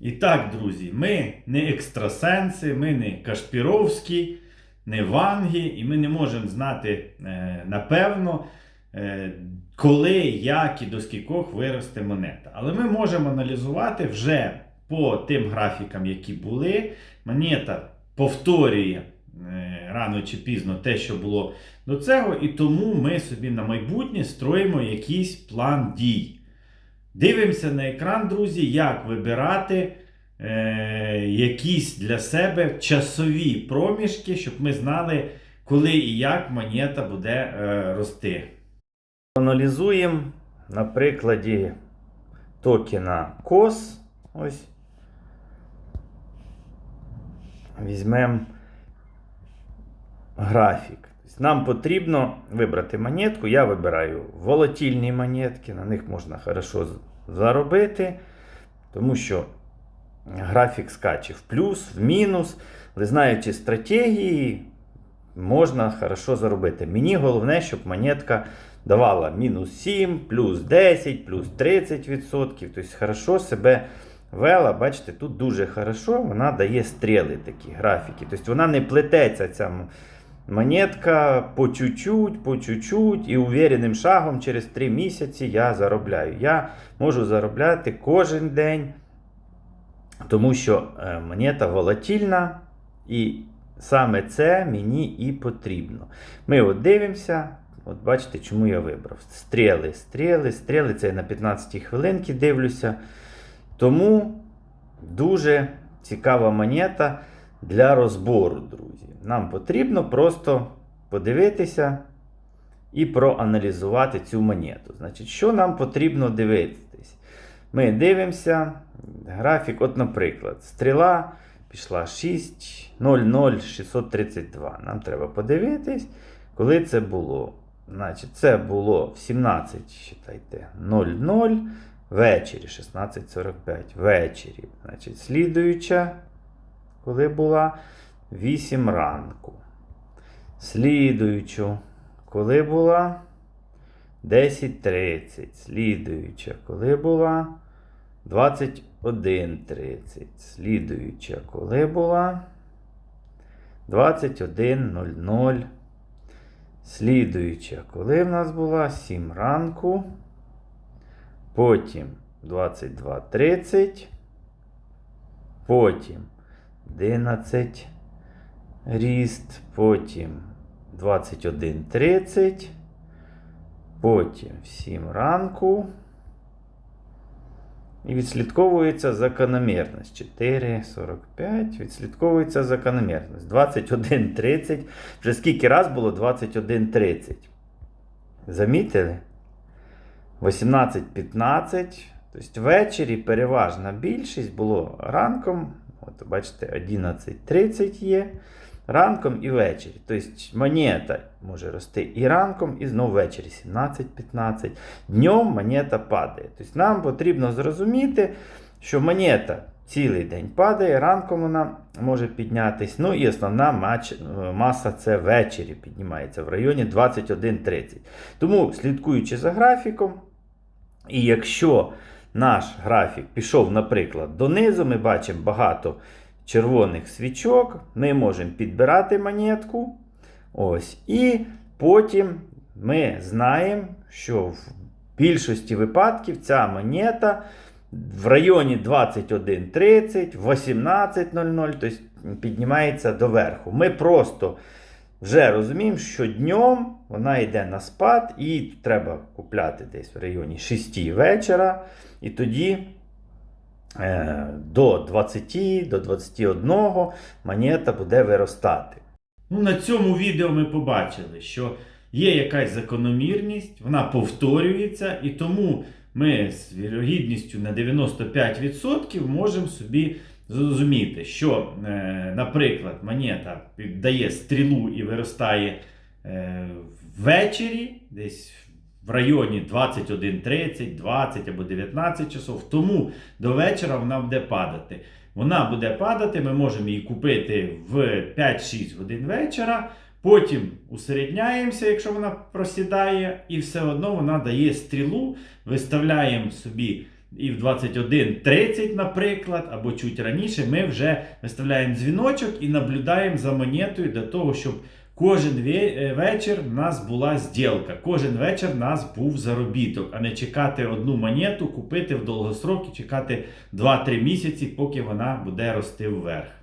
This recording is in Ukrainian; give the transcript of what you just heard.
І так, друзі, ми не екстрасенси, ми не Кашпіровські, не Ванги, і ми не можемо знати е, напевно, е, коли, як і до скількох виросте монета. Але ми можемо аналізувати вже по тим графікам, які були. Монета повторює е, рано чи пізно те, що було до цього, і тому ми собі на майбутнє строїмо якийсь план дій. Дивимося на екран, друзі, як вибирати е, якісь для себе часові проміжки, щоб ми знали, коли і як монета буде е, рости. Аналізуємо на прикладі токена COS. Ось. Візьмемо графік. Тобто Нам потрібно вибрати монетку. Я вибираю волатильні монетки, на них можна хорошо заробити, тому що графік скаче в плюс, в мінус. Але знаючи стратегії, можна хорошо заробити. Мені головне, щоб монетка давала мінус 7, плюс 10, плюс 30%. Тобто хорошо себе вела, бачите, тут дуже хорошо, вона дає стріли такі графіки. Тобто вона не плететься ця монетка по чуть-чуть, по чуть-чуть і увереним шагом через 3 місяці я заробляю. Я можу заробляти кожен день, тому що е, монета волатильна і саме це мені і потрібно. Ми от дивимося. От бачите, чому я вибрав. Стріли, стріли, стріли. Це я на 15 хвилинки дивлюся. Тому дуже цікава монета для розбору, друзі. Нам потрібно просто подивитися і проаналізувати цю монету. Значить, що нам потрібно дивитись? Ми дивимося графік, от, наприклад, стріла пішла 6, 0, 0, 632. Нам треба подивитись, коли це було. Значить, це було в 17, считайте, 00, ввечері 16.45. Ввечері. Значить, слідуюча, коли була 8 ранку. Слідуючу, коли була 10.30. Слідуюча, коли була 21.30. Слідуюча, коли була 21.00. Слідуюча, коли в нас була 7 ранку. Потім 22.30. Потім 11 ріст. Потім 21.30. Потім в 7 ранку. І відслідковується закономірність. 4,45. Відслідковується закономірність. 21,30. Вже скільки раз було 21,30? Замітили? 18-15. Тобто ввечері переважна більшість було ранком. От бачите, 11.30 є. Ранком і ввечері. Тобто монета може рости і ранком, і знову ввечері 17-15. Днем монета падає. Тобто нам потрібно зрозуміти, що монета цілий день падає, ранком вона може піднятись. Ну і основна мач- маса це ввечері піднімається в районі 21.30. Тому, слідкуючи за графіком, і якщо наш графік пішов, наприклад, донизу, ми бачимо багато червоних свічок, ми можемо підбирати монетку. Ось, і потім ми знаємо, що в більшості випадків ця монета в районі 21.30, 18.00, тобто піднімається доверху. Ми просто вже розуміємо, що днем вона йде на спад, і треба купляти десь в районі 6 вечора. І тоді до 20, до 21 монета буде виростати. Ну, на цьому відео ми побачили, що є якась закономірність, вона повторюється, і тому ми з вірогідністю на 95% можемо собі зрозуміти, що, е, наприклад, монета дає стрілу і виростає е, ввечері, десь в районі 21.30, 20 або 19 часов. Тому до вечора вона буде падати. Вона буде падати, ми можемо її купити в 5-6 годин вечора. Потім усередняємося, якщо вона просідає, і все одно вона дає стрілу, виставляємо собі і в 21.30, наприклад, або чуть раніше, ми вже виставляємо дзвіночок і наблюдаємо за монетою для того, щоб кожен е, вечір в нас була зділка, кожен вечір в нас був заробіток, а не чекати одну монету, купити в довгосрок і чекати 2-3 місяці, поки вона буде рости вверх.